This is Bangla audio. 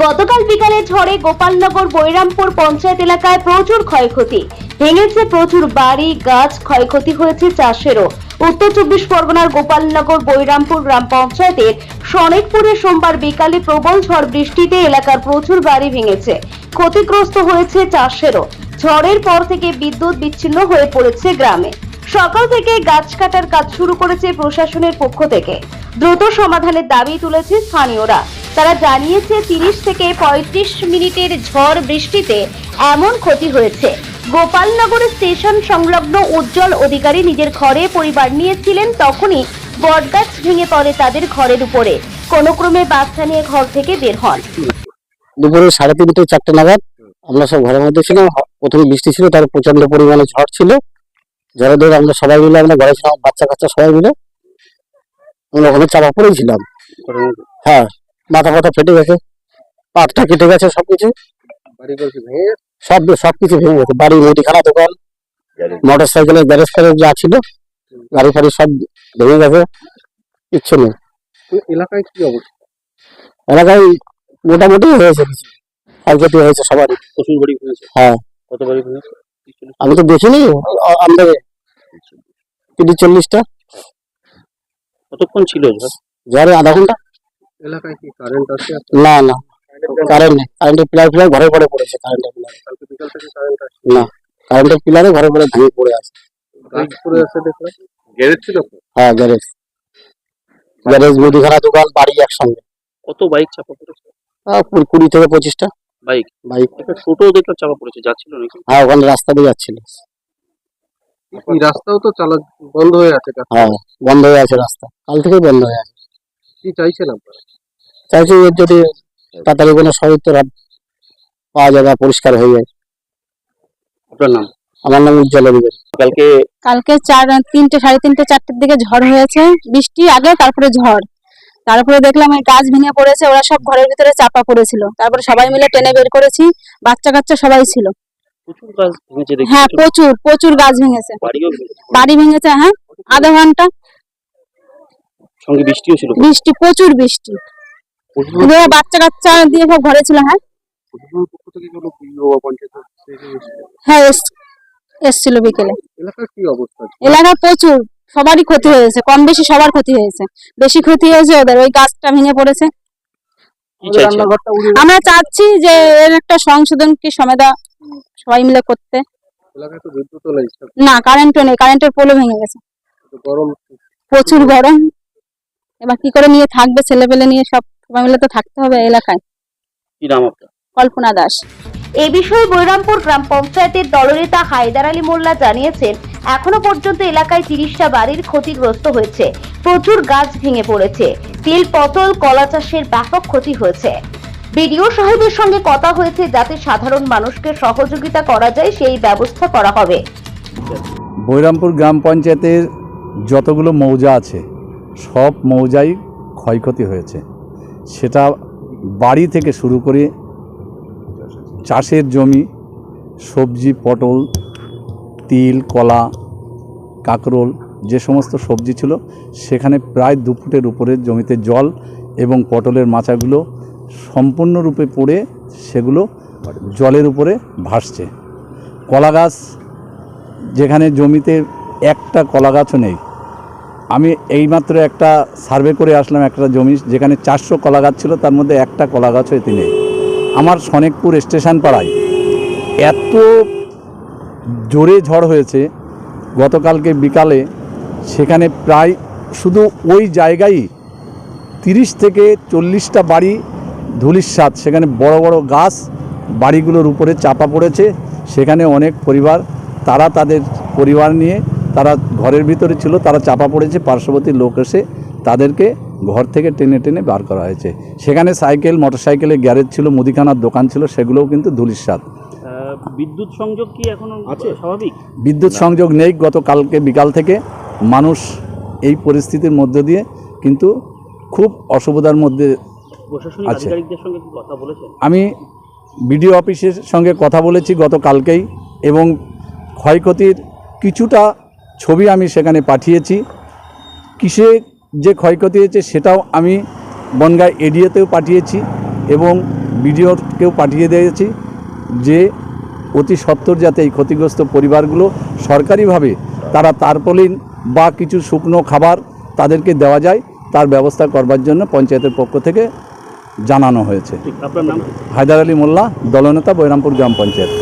গতকাল বিকালে ঝড়ে গোপালনগর বৈরামপুর পঞ্চায়েত এলাকায় প্রচুর ক্ষয়ক্ষতি। ভেঙেছে প্রচুর বাড়ি, গাছ, ক্ষয়ক্ষতি হয়েছে চাষেরও। উত্তর চব্বিশ পরগনার গোপালনগর বৈরামপুর গ্রাম পঞ্চায়েতের সনেকপুরে সোমবার বিকালে প্রবল ঝড় বৃষ্টিতে এলাকার প্রচুর বাড়ি ভেঙেছে। ক্ষতিগ্রস্ত হয়েছে চাষেরও। ঝড়ের পর থেকে বিদ্যুৎ বিচ্ছিন্ন হয়ে পড়েছে গ্রামে। সকাল থেকে গাছ কাটার কাজ শুরু করেছে প্রশাসনের পক্ষ থেকে। দ্রুত সমাধানের দাবি তুলেছে স্থানীয়রা। তারা জানিয়েছে তিরিশ থেকে পঁয়ত্রিশ মিনিটের ঝড় বৃষ্টিতে এমন ক্ষতি হয়েছে। গোপালনগর স্টেশন সংলগ্ন উজ্জ্বল অধিকারী নিজের ঘরে পরিবার নিয়েছিলেন তখনই বটগাছ ভেঙে পড়ে তাদের ঘরের উপরে। কোনো ক্রমে বাচ্চা নিয়ে ঘর থেকে বের হন। দুপুরে সাড়ে তিনটে চারটে নাগাদ আমরা সব ঘরের মধ্যে ছিলাম। প্রথমে বৃষ্টি ছিল তার প্রচণ্ড পরিমাণে ঝড় ছিল। ঝড়ে ধরে আমরা সবাই মিলে আমরা ঘরে ছিলাম বাচ্চা কাচ্চা সবাই মিলে আমরা ওখানে চাপা পড়েছিলাম হ্যাঁ। মাথা ফাথা ফেটে গেছে পাটটা কেটে গেছে সবকিছু। সব সবকিছু ভেঙে গেছে বাড়ি মুদিখানা দোকান মোটর সাইকেলের গ্যারেজ ফ্যারেজ যা ছিল গাড়ি ফাড়ি সব ভেঙে গেছে কিচ্ছু নেই। এলাকায় কি অবস্থা? এলাকায় মোটামুটি হয়েছে কিছু ক্ষয়ক্ষতি হয়েছে সবারই। প্রচুর বাড়ি হয়েছে হ্যাঁ। কত বাড়ি হয়েছে আমি তো দেখিনি আমাদের তিরিশ চল্লিশটা। কতক্ষণ ছিল? ঝড়ে আধা ঘণ্টা। এলাকায় কি কারেন্ট আছে না না। কারেন্ট নেই। কারেন্টের পিলার পিলার ঘরে পড়ে পড়েছে কারেন্টের পিলার বিকাল থেকে কারেন্ট আছে না কারেন্টের পিলারে ঘরে পড়ে ভেঙে পড়ে আছে। গাছ পড়ে আছে দেখলাম। গ্যারেজ ছিল হ্যাঁ গ্যারেজ গ্যারেজ মুদিখানা দোকান বাড়ি একসঙ্গে। কত বাইক চাপা পড়েছে? আহ, কুড়ি- থেকে পঁচিশটা। বাইক বাইক একটা টোটো দেখলাম চাপা পড়েছে যাচ্ছিল নাকি? হ্যাঁ ওখানে রাস্তা দিয়ে যাচ্ছিল। এই রাস্তাও তো চালা বন্ধ হয়ে আছে। হ্যাঁ বন্ধ হয়ে আছে রাস্তা। কাল থেকেই বন্ধ হয়ে আছে। কি চাইছেন আপনারা? চাইছি এর যদি তাড়াতাড়ি কোনো সহিত পাওয়া যাবে পরিষ্কার হয়ে যায়। আপনার নাম? আমার নাম উজ্জ্বল অধিকারী। কালকে কালকে চার তিনটে সাড়ে তিনটে চারটের দিকে ঝড় হয়েছে বৃষ্টি আগে তারপরে ঝড়। তারপরে দেখলাম ওই গাছ ভেঙে পড়েছে ওরা সব ঘরের ভিতরে চাপা পড়েছিল। তারপরে সবাই মিলে টেনে বের করেছি বাচ্চা কাচ্চা সবাই ছিল। প্রচুর গাছ ভেঙেছে দেখি হ্যাঁ প্রচুর প্রচুর গাছ ভেঙেছে। বাড়ি ভেঙেছে হ্যাঁ আধা ঘণ্টা। সঙ্গে বৃষ্টিও ছিল। বৃষ্টি প্রচুর বৃষ্টি। বাচ্চা কাচ্চা দিয়ে সব ঘরে ছিল হ্যাঁ? হ্যাঁ এস- এসছিল বিকেলে। এলাকার প্রচুর সবারই ক্ষতি হয়েছে কম বেশি সবার ক্ষতি হয়েছে। বেশি ক্ষতি হয়েছে ওদের ওই গাছটা ভেঙে পড়েছে। আমরা চাচ্ছি যে এর একটা সংশোধন কি সমেদা সবাই মিলে করতে। না কারেন্টও নেই কারেন্টের পোলও ভেঙে গেছে। প্রচুর গরম। এবার কি করে নিয়ে থাকবে ছেলে পেলে নিয়ে সব সবাই মিলে তো থাকতে হবে এলাকায়। কি নাম আপনার? কল্পনা দাস। এ বিষয়ে বৈরামপুর গ্রাম পঞ্চায়েতের দলনেতা হায়দার আলী মোল্লা জানিয়েছেন এখনও পর্যন্ত এলাকায় তিরিশটা বাড়ির ক্ষতিগ্রস্ত হয়েছে। প্রচুর গাছ ভেঙে পড়েছে। তিল পটল কলা চাষের ব্যাপক ক্ষতি হয়েছে। বিডিও সাহেবের সঙ্গে কথা হয়েছে যাতে সাধারণ মানুষকে সহযোগিতা করা যায় সেই ব্যবস্থা করা হবে। বৈরামপুর গ্রাম পঞ্চায়েতের যতগুলো মৌজা আছে সব মৌজাই ক্ষয়ক্ষতি হয়েছে। সেটা বাড়ি থেকে শুরু করে চাষের জমি, সবজি, পটল, তিল, কলা, কাকরোল, যে সমস্ত সবজি ছিল, সেখানে প্রায় দু ফুটের উপরে জমিতে জল এবং পটলের মাচাগুলো সম্পূর্ণরূপে পড়ে সেগুলো জলের উপরে ভাসছে। কলা গাছ, যেখানে জমিতে একটা কলা গাছও নেই আমি এইমাত্র একটা সার্ভে করে আসলাম একটা জমি যেখানে চারশো কলা গাছ ছিল, তার মধ্যে একটা কলা গাছ এতে নেই আমার সনেকপুর স্টেশন পাড়ায় এত জোরে ঝড় হয়েছে, গতকালকে বিকালে সেখানে প্রায় শুধু ওই জায়গায় তিরিশ থেকে চল্লিশটা বাড়ি ধুলিস্বাদ সেখানে বড় বড় গাছ বাড়িগুলোর উপরে চাপা পড়েছে, সেখানে অনেক পরিবার, তারা তাদের পরিবার নিয়ে তারা ঘরের ভিতরে ছিল তারা চাপা পড়েছে পার্শ্ববর্তী লোক এসে তাদেরকে ঘর থেকে টেনে টেনে বার করা হয়েছে। সেখানে সাইকেল মোটরসাইকেলের গ্যারেজ ছিল মুদিখানার দোকান ছিল সেগুলোও কিন্তু ধুলিস্বাদ বিদ্যুৎ সংযোগ কি এখনও আছে। স্বাভাবিক? বিদ্যুৎ সংযোগ নেই গতকালকে বিকাল থেকে মানুষ এই পরিস্থিতির মধ্য দিয়ে কিন্তু খুব অসুবিধার মধ্যে আছে। আধিকারিকদের সঙ্গে কি কথা বলেছেন? আমি বিডিও অফিসের সঙ্গে কথা বলেছি গতকালকেই এবং ক্ষয়ক্ষতির কিছুটা ছবি আমি সেখানে পাঠিয়েছি। কিসে যে ক্ষয়ক্ষতি হয়েছে সেটাও আমি বনগাঁ এডিওতেও পাঠিয়েছি এবং বিডিওকেও পাঠিয়ে দিয়েছি যে অতি সত্বর যাতে এই ক্ষতিগ্রস্ত পরিবারগুলো সরকারিভাবে তারা তারপলিন বা কিছু শুকনো খাবার তাদেরকে দেওয়া যায় তার ব্যবস্থা করবার জন্য পঞ্চায়েতের পক্ষ থেকে জানানো হয়েছে। হায়দার আলী মোল্লা দলনেতা বৈরামপুর গ্রাম পঞ্চায়েত।